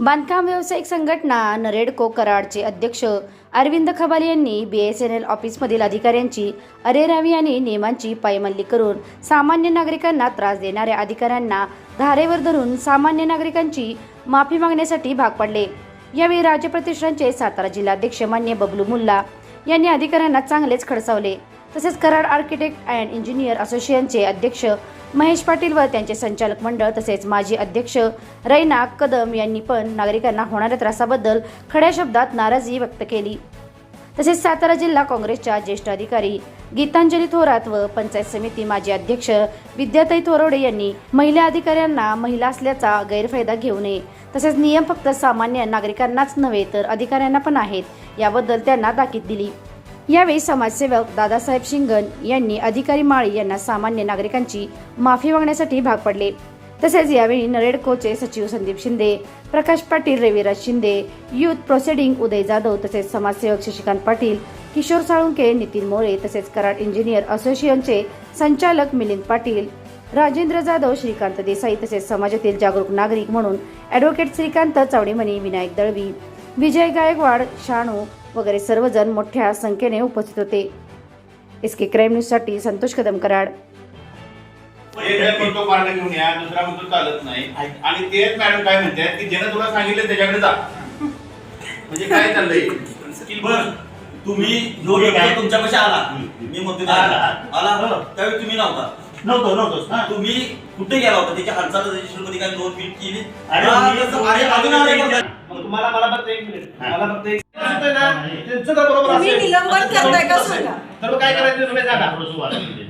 बांधकाम व्यावसायिक संघटना नरेडको कराडचे अध्यक्ष अरविंद खबाल यांनी बी एस एन एल ऑफिसमधील अधिकाऱ्यांची अरेरावी आणि नियमांची पायमल्ली करून सामान्य नागरिकांना त्रास देणाऱ्या अधिकाऱ्यांना धारेवर धरून सामान्य नागरिकांची माफी मागण्यासाठी भाग पडले. यावेळी राज्य प्रतिष्ठानचे सातारा जिल्हाध्यक्ष मान्य बबलू मुल्ला यांनी अधिकाऱ्यांना चांगलेच खडसावले. तसेच कराड आर्किटेक्ट अँड इंजिनियर असोसिएशनचे अध्यक्ष महेश पाटील व त्यांचे संचालक मंडळ तसेच माजी अध्यक्ष रैना कदम यांनी पण नागरिकांना होणाऱ्या त्रासाबद्दल खड्या शब्दात नाराजी व्यक्त केली. तसेच सातारा जिल्हा काँग्रेसच्या ज्येष्ठ अधिकारी गीतांजली थोरात व पंचायत समिती माजी अध्यक्ष विद्याताई थोरवडे यांनी महिला अधिकाऱ्यांना महिला असल्याचा गैरफायदा घेऊ नये. तसेच नियम फक्त सामान्य नागरिकांनाच नव्हे तर अधिकाऱ्यांना पण आहेत. याबद्दल त्यांना ताकीद दिली. यावेळी समाजसेवक दादासाहेब शिंगण यांनी अधिकारी माळी यांना सामान्य नागरिकांची माफी मागण्यासाठी भाग पडले. तसेच यावेळी नरेडकोचे सचिव संदीप शिंदे प्रकाश पाटील रविराज शिंदे युथ प्रोसेडिंग उदय जाधव तसेच समाजसेवक शशिकांत पाटील किशोर साळुंके नितीन मोरे तसेच कराड इंजिनियर असोसिएशनचे संचालक मिलिंद पाटील राजेंद्र जाधव श्रीकांत देसाई तसेच समाजातील जागरूक नागरिक म्हणून ॲडव्होकेट श्रीकांत चावडेमणी विनायक दळवी विजय गायकवाड शाणू वगैरे सर्वजण मोठ्या संख्येने उपस्थित होते. एस के क्राईम न्यूजसाठी संतोष कदम कराड. एक म्हणतो पार्ट घेऊन या? दुसरा म्हणतो चालत नाही. आणि तेच मॅडम काय म्हणतात की ज्यानं तुला सांगितलं त्याच्याकडे जा. म्हणजे काय चाललंय? की बर तुम्ही जो ठीक आहे. व्यक्ती तुमच्यापाशी आला हम्म. मी म्हणतो आला. त्याला, आला त्यावेळी तुम्ही नव्हता. नव्हतो नव्हतोस तुम्ही कुठे गेला होता? त्याच्या हालचाल रजिस्टरमध्ये काय नोंद बीट केली? अरे मी- तसं- अरे अजून अरे बोलतात. मग तुम्हाला मला फक्त एक मिनिट हा. मला फक्त एक सांगतोय ना त्यांचं का बरोबर तुम्ही असेल? निलंबन करताय का सांगा? तर मग काय करायचं तुम्ही सांगा.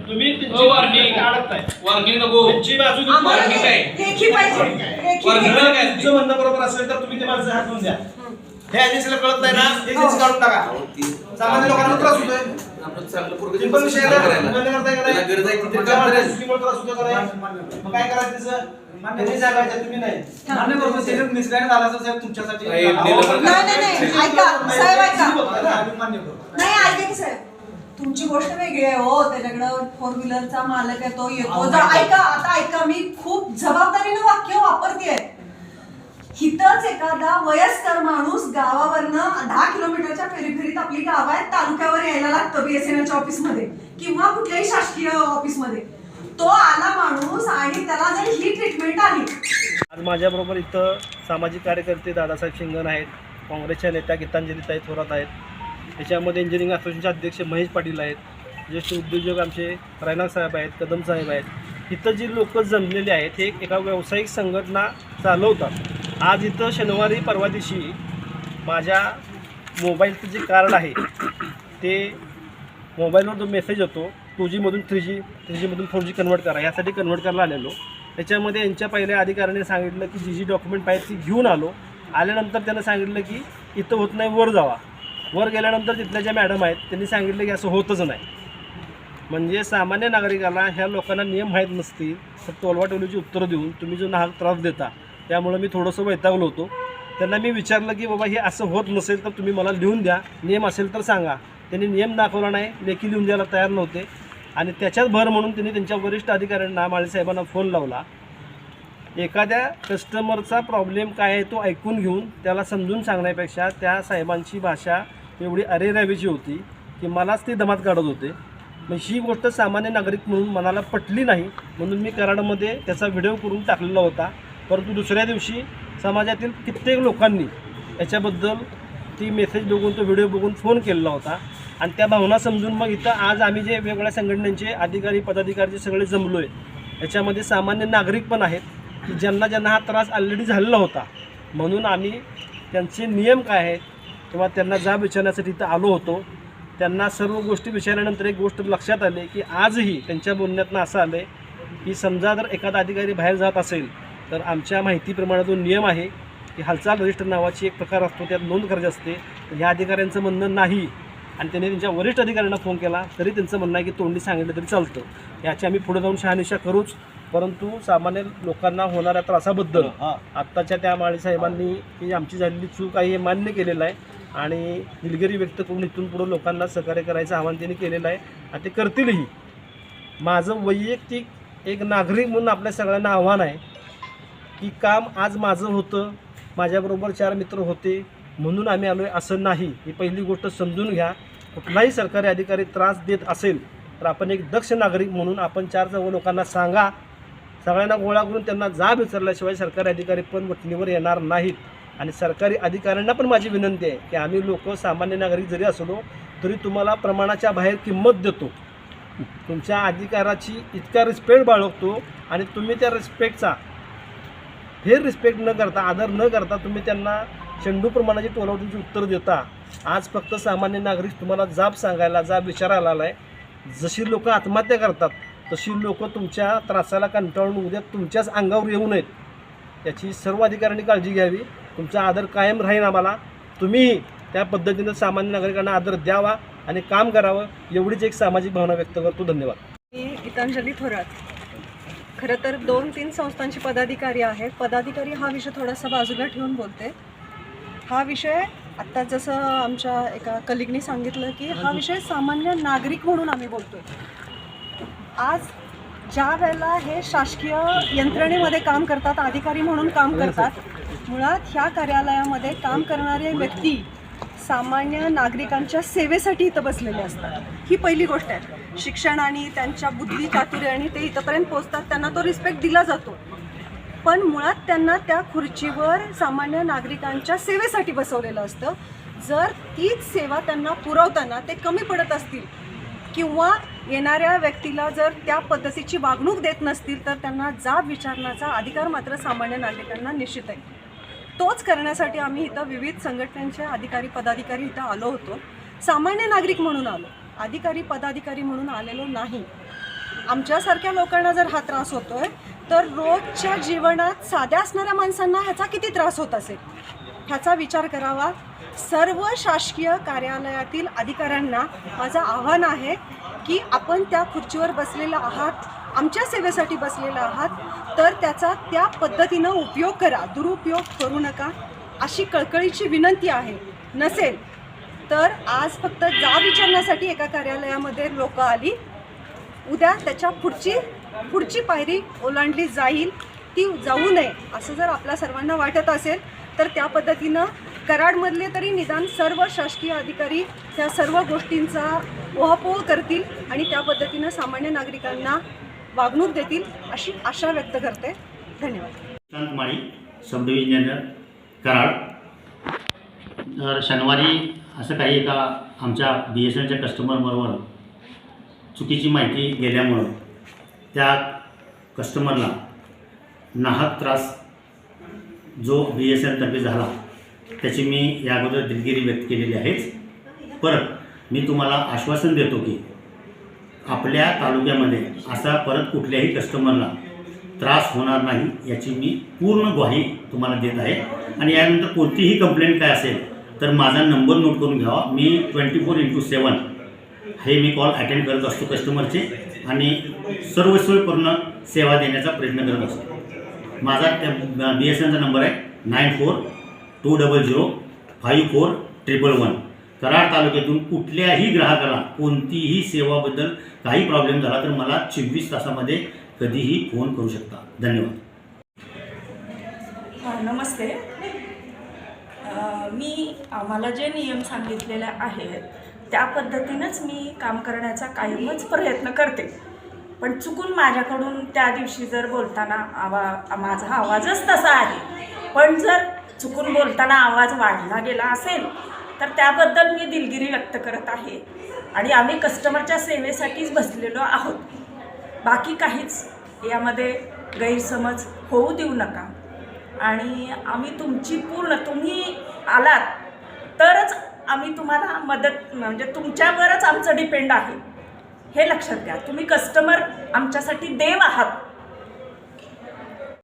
तुम्ही त्यांची warning. अडकताय? वर्किंग नको. त्यांची बाजू तुम्ही- आम्हाला ठीक आहे. लेखी पाहिजे. लेखी वर्किंग पाहिजे. काय? तुमचं म्हणणं बरोबर असेल तर तुम्ही ते माणसं हाकलून द्या. हे. एजन्सीला कळत नाही ना एजन्सी काढून टाका. सामान्य लोकांना त्रास होतोय. सिंपल विषय आहे ना. बंद करताय का नाही? पुढच्या माणसाला चुकीमुळे त्रास होतोय का नाही? मग काय करायचं त्याचं? तुम्ही नाही मान्य करतो त्याच्यात मिसगाईड झाला असेल साहेब तुमच्यासाठी नाही, अहो, निलंबन- नाही, नाही, नाही. ऐका, साहेब, ऐका. तुम्ही बघताय ना, आम्ही मान्य करतो. नाही ऐका की साहेब तुमची गोष्ट वेगळी आहे हो त्याच्याकडं फोर व्हीलरचा मालक आहे तो येतो. ऐका आता ऐका मी खूप जबाबदारीने वाक्य वापरतेय हिथंच एखादा वयस्कर माणूस गावावरनं दहा किलोमीटरच्या फेरीफेरीत आपली गाव आहेत तालुक्यावर यायला लागतं बीएसएनएलच्या ऑफिसमध्ये किंवा कुठल्याही शासकीय ऑफिसमध्ये तो आला माणूस आणि त्याला जर ही ट्रीटमेंट आली. आज माझ्याबरोबर इथं सामाजिक कार्यकर्ते दादासाहेब शिंगण आहेत काँग्रेसच्या नेत्या गीतांजलीताई थोरात आहेत याच्यामध्ये इंजिनिअरिंग असोसिएशनचे अध्यक्ष महेश पाटील आहेत ज्येष्ठ उद्योजक आमचे रैनाग साहेब आहेत कदम साहेब आहेत. इथं जी लोक जमलेली आहेत हे एका व्यावसायिक संघटना चालवतात. आज इथं शनिवारी परवा दिवशी माझ्या मोबाईलचं जे कार्ड आहे ते मोबाईलवर जो मेसेज येतो टू जीमधून थ्री जी थ्री जीमधून फोर जी कन्वर्ट करा. यासाठी कन्वर्ट करायला आलेलो. त्याच्यामध्ये यांच्या पहिल्या अधिकाऱ्याने सांगितलं की जी जी डॉक्युमेंट पाहिजे ती घेऊन आलो. आल्यानंतर त्यांना सांगितलं की इथं होत नाही वर जावा. वर गेल्यानंतर तिथल्या ज्या मॅडम आहेत त्यांनी सांगितलं की असं होतच नाही. म्हणजे सामान्य नागरिकाला ह्या लोकांना नियम माहीत नसतील तर टोलवाटोलीची उत्तरं देऊन तुम्ही जो नाहक त्रास देता त्यामुळं मी थोडंसं वैतागलो होतो. त्यांना मी विचारलं की बाबा हे असं होत नसेल तर तुम्ही मला लिहून द्या. नियम असेल तर सांगा. त्यांनी नियम दाखवला नाही लेखी लिहून द्यायला तयार नव्हते. आणि त्याच्यात भर म्हणून त्यांनी त्यांच्या वरिष्ठ अधिकाऱ्यांना माळेसाहेबांना फोन लावला. एखाद्या कस्टमरचा प्रॉब्लेम काय आहे तो ऐकून घेऊन त्याला समजून सांगण्यापेक्षा त्या साहेबांची भाषा एवढी अरेरावीची होती की मलाच ते दमात काढत होते. मग ही गोष्ट सामान्य नागरिक म्हणून मनाला पटली नाही म्हणून मी कराडमध्ये त्याचा व्हिडिओ करून टाकलेला होता. परंतु दुसऱ्या दिवशी समाजातील कित्येक लोकांनी याच्याबद्दल ती मेसेज बघून तो व्हिडिओ बघून फोन केलेला होता. आणि त्या भावना समजून मग इथं आज आम्ही जे वेगवेगळ्या संघटनांचे अधिकारी पदाधिकारी जे सगळे जमलो आहे याच्यामध्ये सामान्य नागरिक पण आहेत की ज्यांना ज्यांना हा त्रास ऑलरेडी झालेला होता. म्हणून आम्ही त्यांचे नियम काय आहेत किंवा त्यांना जाब विचारण्यासाठी इथं आलो होतो. त्यांना सर्व गोष्टी विचारल्यानंतर एक गोष्ट लक्षात आली की आजही त्यांच्या बोलण्यातनं असं आलं आहे की समजा जर एखादा अधिकारी बाहेर जात असेल तर आमच्या माहितीप्रमाणे जो नियम आहे की हालचाल रजिस्टर नावाची एक प्रकार असतो त्यात नोंद करायची असते. ह्या अधिकाऱ्यांचं म्हणणं नाही. आणि त्यांनी त्यांच्या वरिष्ठ अधिकाऱ्यांना फोन केला. तरी त्यांचं म्हणणं आहे की तोंडी सांगितलं तरी चालतं. याची आम्ही पुढे जाऊन शहानिशा करूच. परंतु सामान्य लोकांना होणाऱ्या त्रासाबद्दल आत्ताच्या त्या माळी साहेबांनी ही आमची झालेली चूक आहे हे मान्य केलेलं आहे. आणि दिलगिरी व्यक्त करून इथून पुढं लोकांना सहकार्य करायचं आवाहन त्यांनी केलेलं आहे. आणि ते करतीलही. माझं वैयक्तिक एक नागरिक म्हणून आपल्या सगळ्यांना आव्हान आहे की काम आज माझं होतं. माझ्याबरोबर चार मित्र होते. म्हणून आम्ही आलो आहे असं नाही. ही पहिली गोष्ट समजून घ्या. कुठलाही सरकारी अधिकारी त्रास देत असेल तर आपण एक दक्ष नागरिक म्हणून आपण चार चौघ लोकांना सांगा. सगळ्यांना गोळा करून त्यांना जाब विचारल्याशिवाय सरकारी अधिकारी पण वटणीवर येणार नाहीत. आणि सरकारी अधिकाऱ्यांना पण माझी विनंती आहे की आम्ही लोक सामान्य नागरिक जरी असलो तरी तुम्हाला प्रमाणाच्या बाहेर किंमत देतो. तुमच्या अधिकाराची इतका रिस्पेक्ट बाळगतो आणि तुम्ही त्या रिस्पेक्टचा फेर रिस्पेक्ट न करता आदर न करता तुम्ही त्यांना चेंडू प्रमाणाची तुमची उत्तर देता आज फक्त सामान्य नागरिक तुम्हाला जाब सांगायला जाब विचारायला आला आहे जशी लोक आत्महत्या करतात तशी लोक तुमच्या त्रासाला कंटाळून उद्या तुमच्याच अंगावर येऊ नयेत. याची सर्व अधिकाऱ्यांनी काळजी घ्यावी. तुमचा आदर कायम राहील आम्हाला. तुम्ही त्या पद्धतीनं सामान्य नागरिकांना आदर द्यावा आणि काम करावं एवढीच एक सामाजिक भावना व्यक्त करतो. धन्यवाद. मी गीतांजली थोरात. खरं तर दोन तीन संस्थांची पदाधिकारी आहेत. पदाधिकारी हा विषय थोडासा बाजूला ठेवून बोलते. हा विषय आत्ता जसं आमच्या एका कलिगनी सांगितलं की हा विषय सामान्य नागरिक म्हणून आम्ही बोलतोय. आज ज्या वेळेला हे शासकीय यंत्रणेमध्ये काम करतात अधिकारी म्हणून काम करतात मुळात ह्या कार्यालयामध्ये काम करणारे व्यक्ती सामान्य नागरिकांच्या सेवेसाठी इथं बसलेले असतात. ही पहिली गोष्ट आहे. शिक्षण आणि त्यांच्या बुद्धी चातुर्याने ते इथंपर्यंत पोहोचतात त्यांना तो रिस्पेक्ट दिला जातो. पण मुळात त्यांना त्या खुर्चीवर सामान्य नागरिकांच्या सेवेसाठी बसवलेलं असतं. जर तीच सेवा त्यांना पुरवताना ते कमी पडत असतील किंवा येणाऱ्या व्यक्तीला जर त्या पद्धतीची वागणूक देत नसतील तर त्यांना जाब विचारण्याचा अधिकार मात्र सामान्य नागरिकांना निश्चित आहे. तोच करण्यासाठी आम्ही इथं विविध संघटनांचे अधिकारी पदाधिकारी इथं आलो होतो. सामान्य नागरिक म्हणून आलो. अधिकारी पदाधिकारी म्हणून आलेलो नाही. आमच्यासारख्या लोकांना जर हा त्रास होतोय तर रोजच्या जीवनात साध्या असणाऱ्या माणसांना ह्याचा किती त्रास होत असेल? ह्याचा विचार करावा. सर्व शासकीय कार्यालयातील अधिकाऱ्यांना माझं आव्हान आहे की आपण त्या खुर्चीवर बसलेला आहात आमच्या सेवेसाठी बसलेला आहात तर त्याचा त्या पद्धतीनं उपयोग करा. दुरुपयोग करू नका. अशी कळकळीची विनंती आहे. नसेल तर आज फक्त जा विचारण्यासाठी एका कार्यालयामध्ये लोकं आली. उद्या त्याच्या पुढची पुढची पायरी ओलांडली जाईल ती जाऊ नये असं जर आपल्या सर्वांना वाटत असेल तर त्या पद्धतीनं कराडमधले तरी निदान सर्व शासकीय अधिकारी त्या सर्व गोष्टींचा ओहापोह करतील आणि त्या पद्धतीनं सामान्य नागरिकांना वागणूक देतील अशी आशा व्यक्त करते. धन्यवाद. माळी सब डिव्हिजनर कराड. तर शनिवारी असं काही एका आमच्या बी एस एनच्या कस्टमरबरोबर चुकीची माहिती गेल्यामुळं त्या कस्टमरला नाहक त्रास जो बी एस एनतर्फे झाला त्याची मी या अगोदर दिलगिरी व्यक्त केलेली आहेच. परत मी तुम्हाला आश्वासन देतो की आपल्या तालुक्यामध्ये असा परत कुठल्याही कस्टमरला त्रास होणार नाही याची मी पूर्ण ग्वाही तुम्हाला देत आहे. आणि यानंतर कोणतीही कंप्लेंट काय असेल तर माझा नंबर नोट करून घ्यावा. मी ट्वेंटी फोर इंटू सेवन हे मी कॉल अटेंड करत असतो कस्टमरचे आणि सर्वस्वपूर्ण सेवा देण्याचा प्रयत्न करत असतो. माझा त्या बी एस एनचा नंबर आहे nine four two double zero five four triple one. Karad तालुक्यातून कुठल्याही ग्राहकाला कोणतीही सेवाबद्दल काही प्रॉब्लेम झाला तर मला चोवीस तासामध्ये कधीही फोन करू शकता. धन्यवाद. नमस्ते. मी आम्हाला जे नियम सांगितलेले आहेत त्या पद्धतीनंच मी काम करण्याचा कायमच प्रयत्न करते. पण चुकून माझ्याकडून त्या दिवशी जर बोलताना आवा माझा आवाजच तसा आहे. पण जर चुकून बोलताना आवाज वाढला गेला असेल तर त्याबद्दल मी दिलगिरी व्यक्त करत आहे. आणि आम्ही कस्टमरच्या सेवेसाठीच बसलेलो आहोत. बाकी काहीच यामध्ये गैरसमज होऊ देऊ नका. आणि आम्ही तुमची पूर्ण तुम्ही आलात तरच आम्ही तुम्हाला मदत म्हणजे तुमच्यावरच आमचं डिपेंड आहे. हे लक्षात घ्या. तुम्ही कस्टमर आमच्यासाठी देव आहात.